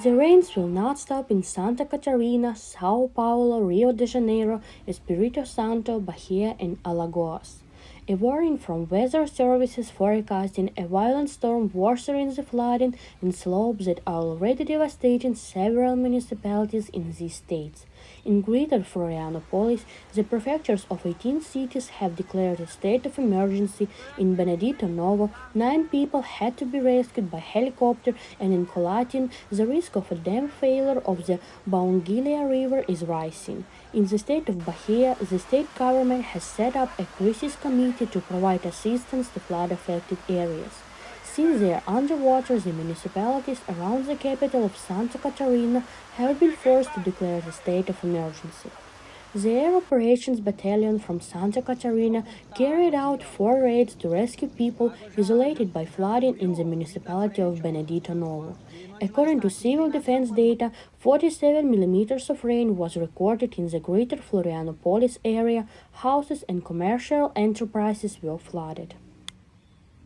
The rains will not stop in Santa Catarina, Sao Paulo, Rio de Janeiro, Espírito Santo, Bahia, and Alagoas. A warning from weather services forecasting a violent storm worsening the flooding and slopes that are already devastating several municipalities in these states. In Greater Florianopolis, the prefectures of 18 cities have declared a state of emergency. In Benedito Novo, nine people had to be rescued by helicopter, and in Colatin, the risk of a dam failure of the Bounguilha River is rising. In the state of Bahia, the state government has set up a crisis committee to provide assistance to flood affected areas. Since they are underwater, the municipalities around the capital of Santa Catarina have been forced to declare a state of emergency. The Air Operations Battalion from Santa Catarina carried out four raids to rescue people isolated by flooding in the municipality of Benedito Novo. According to civil defense data, 47 millimeters of rain was recorded in the greater Florianopolis area. Houses and commercial enterprises were flooded.